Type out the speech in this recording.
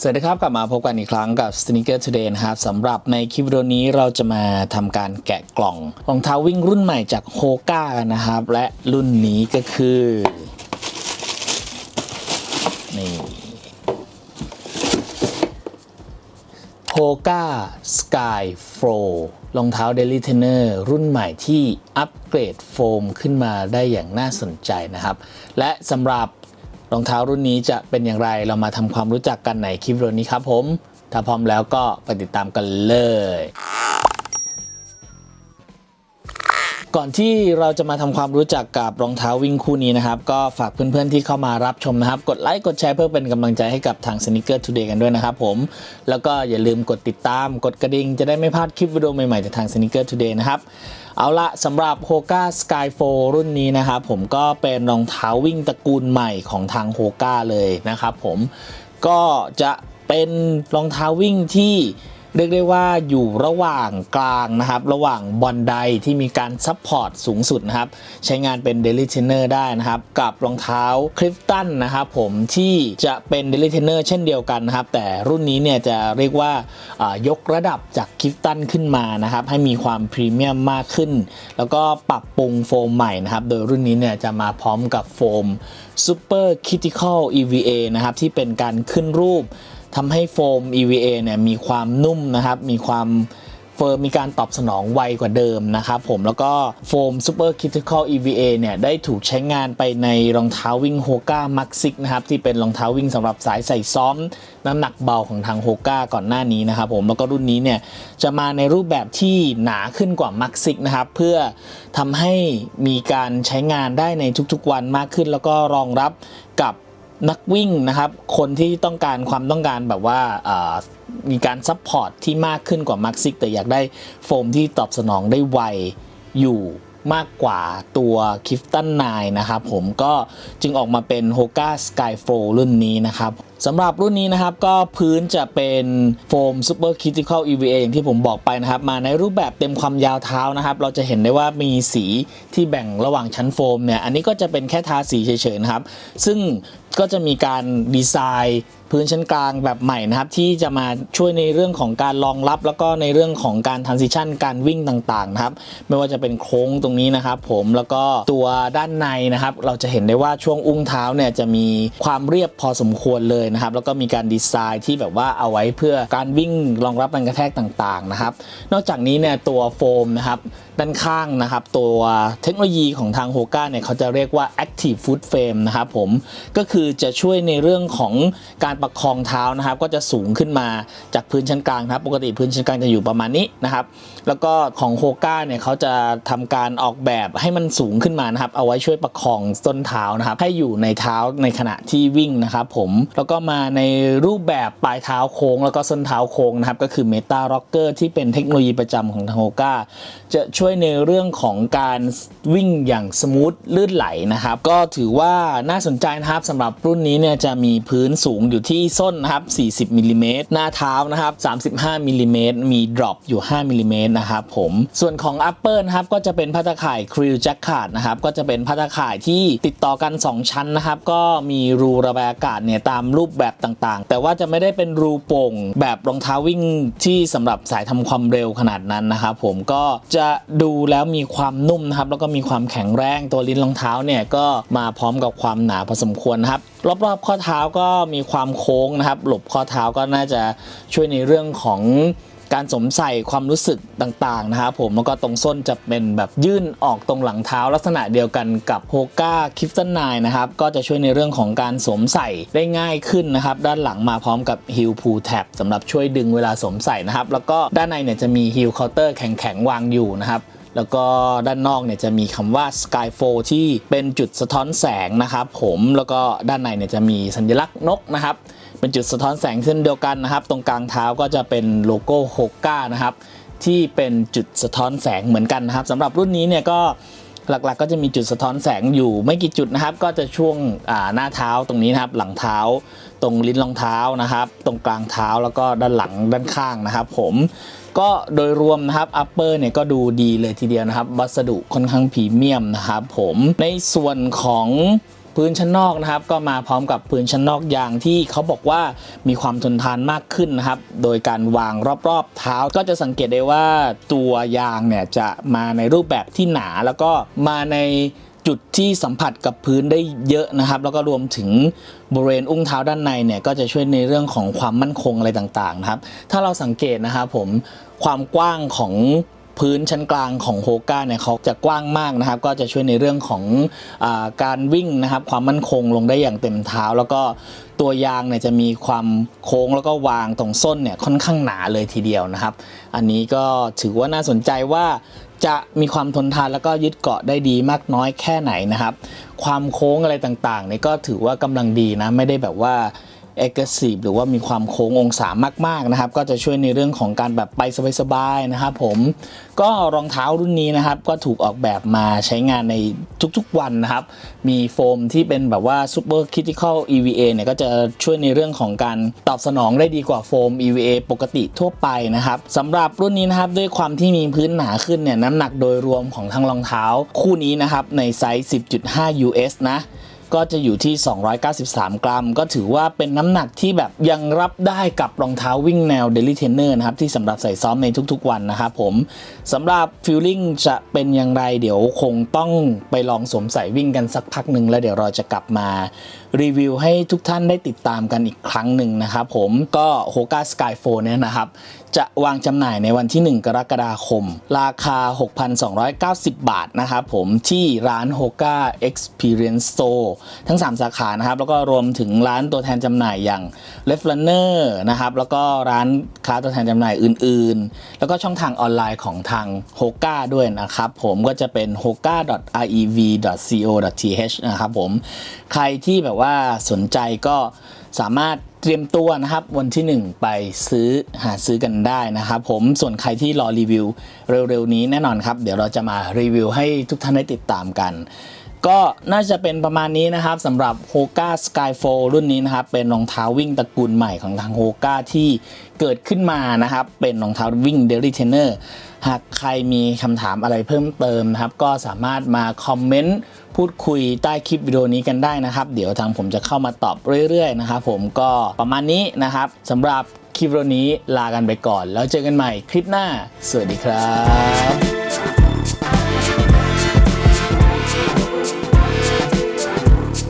สวัสดีครับ กลับมาพบกันอีกครั้งกับ Sneaker Today นะครับสำหรับในคลิปวิดีโอนี้เราจะมาทำการแกะกล่องรองเท้าวิ่งรุ่นใหม่จากโฮก้านะครับ และรุ่นนี้ก็คือ นี่โฮก้าสกายโฟรองเท้า Daily Trainer รุ่นใหม่ที่อัปเกรดโฟมขึ้นมาได้อย่างน่าสนใจนะครับ และสำหรับ รองเท้ารุ่นนี้จะเป็นอย่างไรเรามาทำความรู้จักกันในคลิปวิดีโอนี้ครับผม ถ้าพร้อมแล้วก็ไปติดตามกันเลย ก่อนที่เราจะมาทำความรู้จักกับรองเท้าวิ่งคู่นี้นะครับ ก็ฝากเพื่อนๆที่เข้ามารับชมนะครับ กดไลค์กดแชร์เพื่อเป็นกำลังใจให้กับทาง Sneaker Today กันด้วยนะครับผม แล้วก็อย่าลืมกดติดตามกดกระดิ่งจะได้ไม่พลาดคลิปวิดีโอใหม่ๆจากทาง Sneaker Today นะครับ เอาละสำหรับ Hoka Sky 4รุ่นนี้นะครับผมก็เป็นรองเท้าวิ่งตระกูลใหม่ของทาง Hoka เลยนะครับผมก็จะเป็นรองเท้าวิ่งที่ เรียกได้ว่าอยู่ระหว่างกลางนะครับ ระหว่างบอลไดที่มีการซัพพอร์ตสูงสุดนะครับ ใช้งานเป็น Daily Trainer ได้นะครับ กับรองเท้าคลิฟตันนะครับผมที่จะเป็น Daily Trainer เช่นเดียวกันนะครับ แต่รุ่นนี้เนี่ยจะเรียกว่ายกระดับจากคลิฟตันขึ้นมานะครับ ให้มีความพรีเมียมมากขึ้น แล้วก็ปรับปรุงโฟมใหม่นะครับ โดยรุ่นนี้เนี่ยจะมาพร้อมกับโฟม Super Critical EVA นะครับที่เป็นการขึ้นรูป ทำให้โฟม EVA เนี่ยมีความนุ่มนะครับ มีความเฟิร์มมีการตอบสนองไวกว่าเดิมนะครับผมแล้วก็โฟม Super Critical EVA เนี่ยได้ถูกใช้งานไปในรองเท้าวิ่ง Hoka Max 6นะครับที่เป็นรองเท้าวิ่งสำหรับสายใส่ซ้อม น้ำหนักเบาของทาง Hoka ก่อนหน้านี้นะครับผมแล้วก็รุ่นนี้เนี่ยจะมาในรูปแบบที่หนาขึ้นกว่า Max 6นะครับเพื่อทำให้มีการใช้งานได้ในทุกๆวันมากขึ้น แล้วก็รองรับกับ นักวิ่งนะครับคนที่ต้องการความต้องการแบบว่ามีการซัพพอร์ตที่มากขึ้นกว่ามาร์คซิกแต่อยากได้โฟมที่ตอบสนองได้ไวอยู่มากกว่าตัวคิฟตันไนนะครับผมก็จึงออกมาเป็น Hoka Sky f o รุ่นนี้นะครับ สำหรับรุ่นนี้นะครับก็พื้นจะเป็นโฟม Super Critical EVA อย่างที่ผมบอกไปนะครับ มาในรูปแบบเต็มความยาวเท้านะครับ เราจะเห็นได้ว่ามีสีที่แบ่งระหว่างชั้นโฟมเนี่ย อันนี้ก็จะเป็นแค่ทาสีเฉยๆนะครับ ซึ่งก็จะมีการดีไซน์พื้นชั้นกลางแบบใหม่นะครับ ที่จะมาช่วยในเรื่องของการรองรับ แล้วก็ในเรื่องของการ transition การวิ่งต่างๆนะครับ ไม่ว่าจะเป็นโค้งตรงนี้นะครับผมแล้วก็ตัวด้านในนะครับ เราจะเห็นได้ว่าช่วงอุ้งเท้าเนี่ยจะมีความเรียบพอสมควรเลยนะครับ แล้วก็มีการดีไซน์ที่แบบว่าเอาไว้เพื่อการวิ่งรองรับแรงกระแทกต่างๆนะครับ นอกจากนี้เนี่ยตัวโฟมนะครับด้านข้างนะครับ ตัวเทคโนโลยีของทาง Hoka เนี่ยเขาจะเรียกว่า Active Foot Frame นะครับผมก็คือจะช่วยในเรื่องของการประคองเท้านะครับ ก็จะสูงขึ้นมาจากพื้นชั้นกลางนะครับ ปกติพื้นชั้นกลางจะอยู่ประมาณนี้นะครับ แล้วก็ของ Hoka เนี่ยเขาจะทำการออกแบบให้มันสูงขึ้นมานะครับ เอาไว้ช่วยประคองส้นเท้านะครับ ให้อยู่ในเท้าในขณะที่วิ่งนะครับผมแล้วก็มาในรูปแบบปลายเท้าโค้งแล้วก็ส้นเท้าโค้งนะครับ ก็คือ Meta Rocker ที่เป็นเทคโนโลยีประจำของทาง Hoka จะช่วยในเรื่องของการวิ่งอย่างสมูทลื่นไหลนะครับ ก็ถือว่าน่าสนใจนะครับสำหรับรุ่นนี้เนี่ยจะมีพื้นสูงอยู่ที่ส้นนะครับ 40มิลลิเมตรหน้าเท้านะครับ 35มิลลิเมตรมี drop อยู่ 5มิลลิเมตรนะครับผมส่วนของ upper นะครับก็จะเป็นพัตตาข่าย krill jacquard นะครับก็จะเป็นพัตตาข่ายที่ติดต่อกัน 2 ชั้นนะครับ ก็มีรูระบายอากาศเนี่ยตามรูปปแบบต่างๆ แต่ว่าจะไม่ได้เป็นรูโป่งแบบรองเท้าวิ่งที่สำหรับสายทำความเร็วขนาดนั้นนะครับผมก็จะดูแล้วมีความนุ่มนะครับแล้วก็มีความแข็งแรงตัวลิ้นรองเท้าเนี่ยก็มาพร้อมกับความหนาพอสมควรนะครับรอบๆข้อเท้าก็มีความโค้งนะครับ หลบข้อเท้าก็น่าจะช่วยในเรื่องของ การสวมใส่ความรู้สึกต่างๆนะครับผมแล้วก็ตรงส้นจะเป็นแบบยื่นออกตรงหลังเท้าลักษณะเดียวกันกับ Hoka k i f t o n 9นนะครับก็จะช่วยในเรื่องของการสวมใส่ได้ง่ายขึ้นนะครับด้านหลังมาพร้อมกับ Heel Pull Tab สำหรับช่วยดึงเวลาสวมใส่นะครับแล้วก็ด้านในเนี่ยจะมี Heel Counter แข็งๆวางอยู่นะครับแล้วก็ด้านนอกเนี่ยจะมีคำว่า Skyfall ที่เป็นจุดสะท้อนแสงนะครับผมแล้วก็ด้านในเนี่ยจะมีสัญลักษณ์นกนะครับ เป็นจุดสะท้อนแสงเช่นเดียวกันนะครับ ตรงกลางเท้าก็จะเป็นโลโก้โฮก้านะครับที่เป็นจุดสะท้อนแสงเหมือนกันนะครับสำหรับรุ่นนี้เนี่ยก็หลักๆก็จะมีจุดสะท้อนแสงอยู่ไม่กี่จุดนะครับ ก็จะช่วงหน้าเท้าตรงนี้นะครับ หลังเท้า ตรงลิ้นรองเท้านะครับ ตรงกลางเท้าแล้วก็ด้านหลังด้านข้างนะครับ ผมก็โดยรวมนะครับอัปเปอร์เนี่ยก็ดูดีเลยทีเดียวนะครับ วัสดุค่อนข้างพรีเมียมนะครับผมในส่วนของ พื้นชั้นนอกนะครับ ก็มาพร้อมกับพื้นชั้นนอกยางที่เขาบอกว่ามีความทนทานมากขึ้นนะครับ โดยการวางรอบๆ เท้าก็จะสังเกตได้ว่าตัวยางเนี่ยจะมาในรูปแบบที่หนาแล้วก็มาในจุดที่สัมผัสกับพื้นได้เยอะนะครับ แล้วก็รวมถึงบริเวณอุ้งเท้าด้านในเนี่ยก็จะช่วยในเรื่องของความมั่นคงอะไรต่างๆนะครับ ถ้าเราสังเกตนะครับผมความกว้างของ พื้นชั้นกลางของโฮก้าเนี่ยเขาจะกว้างมากนะครับ ก็จะช่วยในเรื่องของอการวิ่งนะครับ ความมั่นคงลงได้อย่างเต็มเท้า แล้วก็ตัวยางเนี่ยจะมีความโค้งแล้วก็วางตรงส้นเนี่ยค่อนข้างหนาเลยทีเดียวนะครับ อันนี้ก็ถือว่าน่าสนใจว่าจะมีความทนทานแล้วก็ยึดเกาะได้ดีมากน้อยแค่ไหนนะครับ ความโค้งอะไรต่างๆเนี่ยก็ถือว่ากำลังดีนะไม่ได้แบบว่า เอกสีหรือว่ามีความโค้งองศามากๆนะครับ ก็จะช่วยในเรื่องของการแบบไปสบายๆนะครับผมก็รองเท้ารุ่นนี้นะครับ ก็ถูกออกแบบมาใช้งานในทุกๆวันนะครับ มีโฟมที่เป็นแบบว่า Super Critical EVA เนี่ยก็จะช่วยในเรื่องของการตอบสนองได้ดีกว่าโฟม EVA ปกติทั่วไปนะครับสำหรับรุ่นนี้นะครับด้วยความที่มีพื้นหนาขึ้นเนี่ยน้ำหนักโดยรวมของทั้งรองเท้าคู่นี้นะครับในไซส์ 10.5 US นะ ก็จะอยู่ที่ 293 กรัม ก็ถือว่าเป็นน้ำหนักที่แบบยังรับได้กับรองเท้าวิ่งแนว Daily Trainer นะครับ ที่สำหรับใส่ซ้อมในทุกๆวันนะครับผมสำหรับฟิลลิ่งจะเป็นอย่างไรเดี๋ยวคงต้องไปลองสวมใส่วิ่งกันสักพักหนึ่งแล้วเดี๋ยวเราจะกลับมารีวิวให้ทุกท่านได้ติดตามกันอีกครั้งหนึ่งนะครับผมก็ Hoka Sky 4เนี่ยนะครับ จะวางจำหน่ายในวันที่ 1 กรกฎาคม ราคา 6,290 บาทนะครับผมที่ร้าน Hoka Experience Store ทั้ง 3 สาขานะครับ แล้วก็รวมถึงร้านตัวแทนจำหน่ายอย่าง l e f t Runner นะครับ แล้วก็ร้านค้าตัวแทนจำหน่ายอื่นๆ แล้วก็ช่องทางออนไลน์ของทาง Hoka ด้วยนะครับผมก็จะเป็น hoka.rev.co.th นะครับผมใครที่แบบว่าสนใจก็สามารถเตรียมตัวนะครับวันที่ 1 ไปซื้อหาซื้อกันได้นะครับผมส่วนใครที่รอรีวิวเร็วๆนี้แน่นอนครับ เดี๋ยวเราจะมารีวิวให้ทุกท่านได้ติดตามกัน ก็น่าจะเป็นประมาณนี้นะครับสำหรับ Hoka Sky 4รุ่นนี้นะครับ เป็นรองเท้าวิ่งตระกูลใหม่ของทาง Hoka ที่เกิดขึ้นมานะครับ เป็นรองเท้าวิ่ง Daily Trainer หากใครมีคำถามอะไรเพิ่มเติมนะครับ ก็สามารถมาคอมเมนต์พูดคุยใต้คลิปวิดีโอนี้กันได้นะครับ เดี๋ยวทางผมจะเข้ามาตอบเรื่อยๆนะครับผมก็ประมาณนี้นะครับสำหรับคลิปวิดีโอนี้ลากันไปก่อน แล้วเจอกันใหม่คลิปหน้า สวัสดีครับ